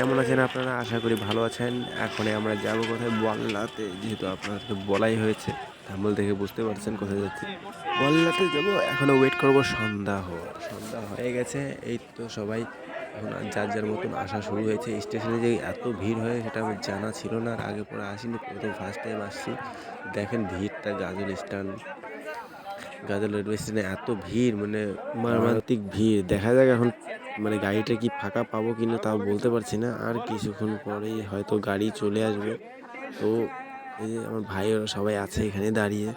কেমন আছেন আপনারা? আশা করি ভালো আছেন। এখন আমরা যাব কোথায়? বল্লাতে। যেহেতু আপনাদেরকে বলাই হয়েছে থাম্বল দেখে বুঝতে পারছেন কোথায় যাচ্ছি। বল্লাতে যাব। এখনও ওয়েট করব সন্ধ্যা হওয়ার সন্ধ্যা হয়ে গেছে। এই তো সবাই এখন যার যার মতন আসা শুরু হয়েছে। স্টেশনে যে এত ভিড় হয় সেটা আমার জানা ছিল না আর আগে পরে আসিনি। প্রথম ফার্স্ট টাইম আসছি। দেখেন ভিড়টা গাজল স্ট্যান্ড গাজল রেলওয়ে স্টেশনে এত ভিড় মানে মর্মান্তিক ভিড়। দেখা যাক এখন মানে গাড়িটা কি ফাঁকা পাবো কি না তাও বলতে পারছি না। আর কিছুক্ষণ পরেই হয়তো গাড়ি চলে আসবে। তো এই যে আমার ভাই, ওরা সবাই আছে এখানে দাঁড়িয়ে।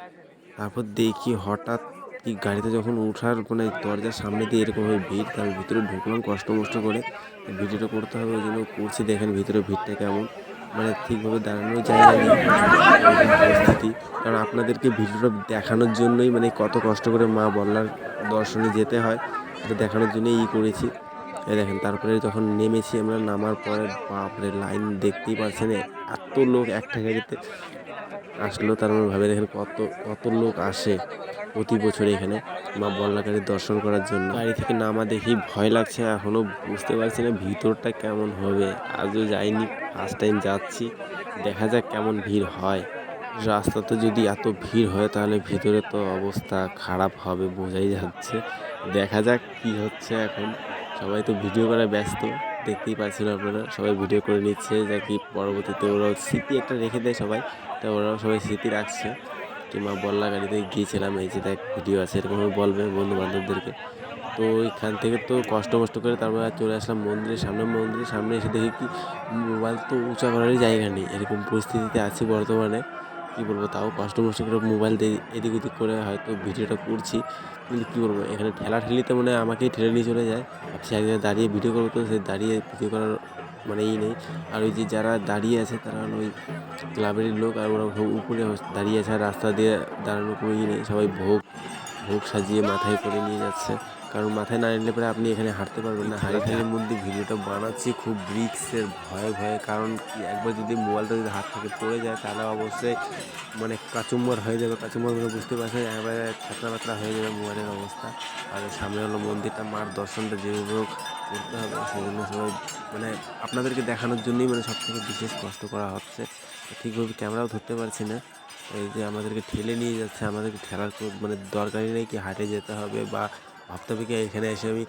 তারপর দেখি হঠাৎ কি গাড়িতে যখন উঠার মানে দরজার সামনে দিয়ে এরকমভাবে ভিড়, তার ভিতরে ঢুকলাম কষ্ট মষ্ট করে। ভিডিওটা করতে হবে, ওই জন্য করছি। দেখেন ভিতরে ভিড়টা কেমন। মানে ঠিকভাবে দাঁড়ানোর জায়গা নেই। পরিস্থিতি। কারণ আপনাদেরকে ভিডিওটা দেখানোর জন্যই মানে কত কষ্ট করে মা বল্লার দর্শনে যেতে হয় দেখানোর জন্যই ই করেছি। এই দেখেন, তারপরে যখন নেমেছি আমরা, নামার পরে বাপরে, লাইন দেখতেই পাচ্ছেন এত লোক একটা গাড়িতে আসলো। তার মানে ভাবে দেখেন কত কত লোক আসে প্রতি বছর এখানে মা বল্লাকারীর দর্শন করার জন্য। গাড়ি থেকে নামা দেখি ভয় লাগছে এখনও বুঝতে পারছি না ভিতরটা কেমন হবে। আজও যাইনি ফার্স্ট টাইম যাচ্ছি, দেখা যাক কেমন ভিড় হয়। রাস্তাতে যদি এত ভিড় হয়, তাহলে ভিতরে তো অবস্থা খারাপ হবে, বোঝাই যাচ্ছে। দেখা যাক কি হচ্ছে এখন। সবাই তো ভিডিও করায় ব্যস্ত, দেখতেই পাচ্ছেন আপনারা। সবাই ভিডিও করে নিচ্ছে, যা কি পরবর্তীতে ওরাও স্মৃতি একটা রেখে দেয় সবাই। তা ওরাও সবাই স্মৃতি রাখছে। কিংবা বল্লা গাড়িতে গিয়েছিলাম, এই যে দেখ, ভিডিও আছে, এরকমভাবে বলবে বন্ধু বান্ধবদেরকে তো ওইখান থেকে তো কষ্ট মষ্ট করে তারপরে চলে আসলাম মন্দিরের সামনে। মন্দিরের সামনে এসে দেখি কি, মোবাইল তো উঁচা করারই জায়গা নেই। এরকম পরিস্থিতিতে আছি বর্তমানে। কী বলব তাও কষ্ট মষ্ট করে মোবাইল দিয়ে এদিক ওদিক করে হয়তো ভিডিওটা করছি। কিন্তু কী বলব, এখানে ঠেলা ঠেলিতে মনে আমাকেই ঠেলে নিয়ে চলে যায়। ভাবছি এক জায়গায় দাঁড়িয়ে ভিডিও করব তো সে দাঁড়িয়ে ভিডিও করার মানে ই নেই। আর ওই যে যারা দাঁড়িয়ে আছে তারা ওই ক্লাবেরই লোক আর ওরা উপরে দাঁড়িয়ে আছে আর রাস্তা দিয়ে দাঁড়ানোর কোনো ই নেই। সবাই ভোগ ভোগ সাজিয়ে মাথায় করে নিয়ে যাচ্ছে। কারণ মাথায় না নিলে পরে আপনি এখানে হাঁটতে পারবেন না। হারিকেনের মধ্যে ভিডিওটা বানাচ্ছি খুব রিক্সের ভয়ে ভয়ে। কারণ কি একবার যদি মোবাইলটা যদি হাত থেকে পড়ে যায় তাহলে অবশ্যই মানে কাচুম্বর হয়ে যাবে। কাচুম্বর মানে বুঝতে পারছেন একবারে ছাত্রা পাতলা হয়ে যাবে মোবাইলের অবস্থা। আর সামনে হলো মন্দিরটা মার দর্শনটা যেভাবে করতে হবে। সেই জন্য সবাই মানে আপনাদেরকে দেখানোর জন্যই মানে সব থেকে বিশেষ কষ্ট করা হচ্ছে। ঠিকভাবে ক্যামেরাও ধরতে পারছি না। এই যে আমাদেরকে ঠেলে নিয়ে যাচ্ছে আমাদেরকে ঠেলার মানে দরকারই নেই কি হাটে যেতে হবে বা ভাবতে হবে কি এখানে এসে আমি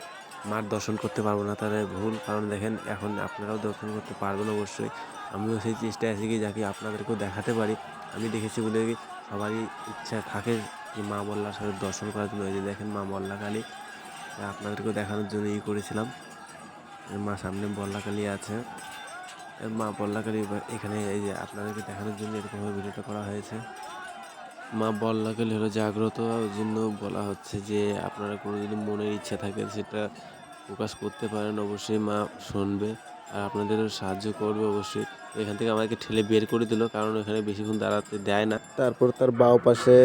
মার দর্শন করতে পারব না, তাহলে ভুল। কারণ দেখেন, এখন আপনারাও দর্শন করতে পারবেন অবশ্যই। আমিও সেই চেষ্টায় আছি কি যাকে আপনাদেরকেও দেখাতে পারি। আমি দেখেছি বলে সবারই ইচ্ছা থাকে যে মা বল্লার সাথে দর্শন করার জন্য। যে দেখেন মা বল্লা কালী আপনাদেরকেও দেখানোর জন্য ই করেছিলাম মা সামনে বল্লা কালী আছে। মা বল্লা কালী এখানে এই যে আপনাদেরকে দেখানোর জন্য এরকমভাবে ভিডিওটা করা হয়েছে। মা বল্লাকে ধরে জাগ্রত? জন্য বলা হচ্ছে যে, আপনারা কোনো যদি মনের ইচ্ছা থাকে সেটা প্রকাশ করতে পারেন। অবশ্যই মা শুনবে আর আপনাদেরও সাহায্য করবে অবশ্যই। এখান থেকে আমাকে ঠেলে বের করে দিল, কারণ এখানে বেশিক্ষণ দাঁড়াতে দেয় না। তারপর তার বাও পাশে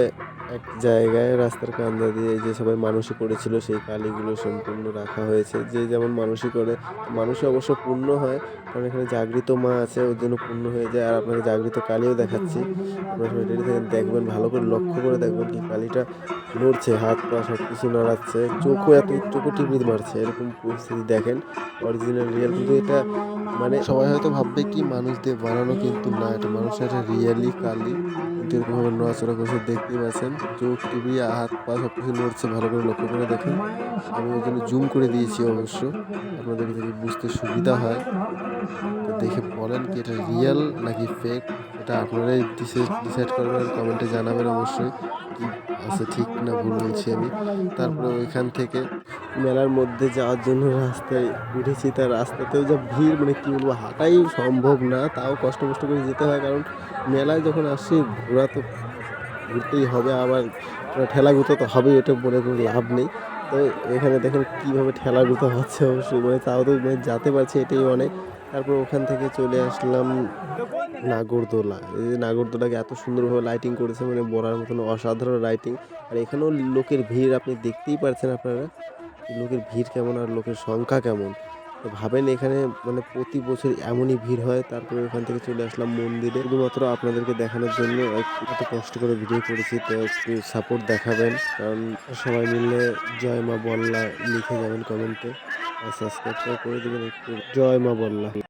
এক জায়গায় রাস্তার কান্দা দিয়ে যে সবাই মানুষই করেছিল, সেই কালীগুলো সম্পূর্ণ রাখা হয়েছে। যে যেমন মানুষই করে মানুষই অবশ্য পূর্ণ হয়, কারণ এখানে জাগৃত মা আছে, ওর জন্য পূর্ণ হয়ে যায়। আর আপনাকে জাগৃত কালীও দেখাচ্ছি। দেখবেন, ভালো করে লক্ষ্য করে দেখবেন কি কালীটা নড়ছে, হাত পা সব কিছু নাড়াচ্ছে, চোখও এত চোখও টিপিত মারছে, এরকম পরিস্থিতি দেখেন। অরিজিনাল রিয়েল কিন্তু এটা মানে সবাই হয়তো ভাববে কি মানুষ দিয়ে বানানো কিন্তু না, এটা মানুষের একটা রিয়েলি কালি। কিন্তু এরকমভাবে নড়াচড়া করছে দেখতেই পাচ্ছেন। চোখ টিভি হাত, পা সব কিছু নড়ছে, ভালো করে লক্ষ্য করে দেখেন। আমি ওই জন্য জুম করে দিয়েছি অবশ্য। আপনাদের যদি বুঝতে সুবিধা হয়, তো দেখে বলেন কি এটা রিয়েল নাকি ফেক এটা আপনারাই ডিসাইড করবেন কমেন্টে জানাবেন অবশ্যই কি আছে ঠিক না ভুল বলছি আমি। তারপরে ওইখান থেকে মেলার মধ্যে যাওয়ার জন্য রাস্তায় উঠেছি। তার রাস্তাতেও যা ভিড় মানে কী বলব, হাঁটাই সম্ভব না। তাও কষ্ট কষ্ট করে যেতে হয়, কারণ মেলায় যখন আসছি ঘোরা তো ঘুরতেই হবে, আবার ঠেলা গুঁতো তো হবেই, এটা বলে কোনো লাভ নেই। তো এখানে দেখেন কীভাবে ঠেলা গুঁতো হচ্ছে, অবশ্যই মানে তাও তো মানে যেতে পারছি এটাই অনেক তারপর ওখান থেকে চলে আসলাম নাগরদোলা। এই যে নাগরদোলাকে এত সুন্দরভাবে লাইটিং করেছে মানে বলার মতন অসাধারণ লাইটিং আর এখানেও লোকের ভিড়, আপনি দেখতেই পারছেন আপনারা, লোকের ভিড় কেমন আর লোকের সংখ্যা কেমন। তো ভাবেন এখানে মানে প্রতি বছর এমনই ভিড় হয়, তারপরে ওখান থেকে চলে আসলাম মন্দিরে। শুধুমাত্র আপনাদেরকে দেখানোর জন্য একটু এত কষ্ট করে ভিডিও করেছি, তো একটু সাপোর্ট দেখাবেন। কারণ সবাই মিলে জয় মা বল্লা লিখে যাবেন কমেন্টে। আর করে দেবেন একটু। জয় মা বল্লা।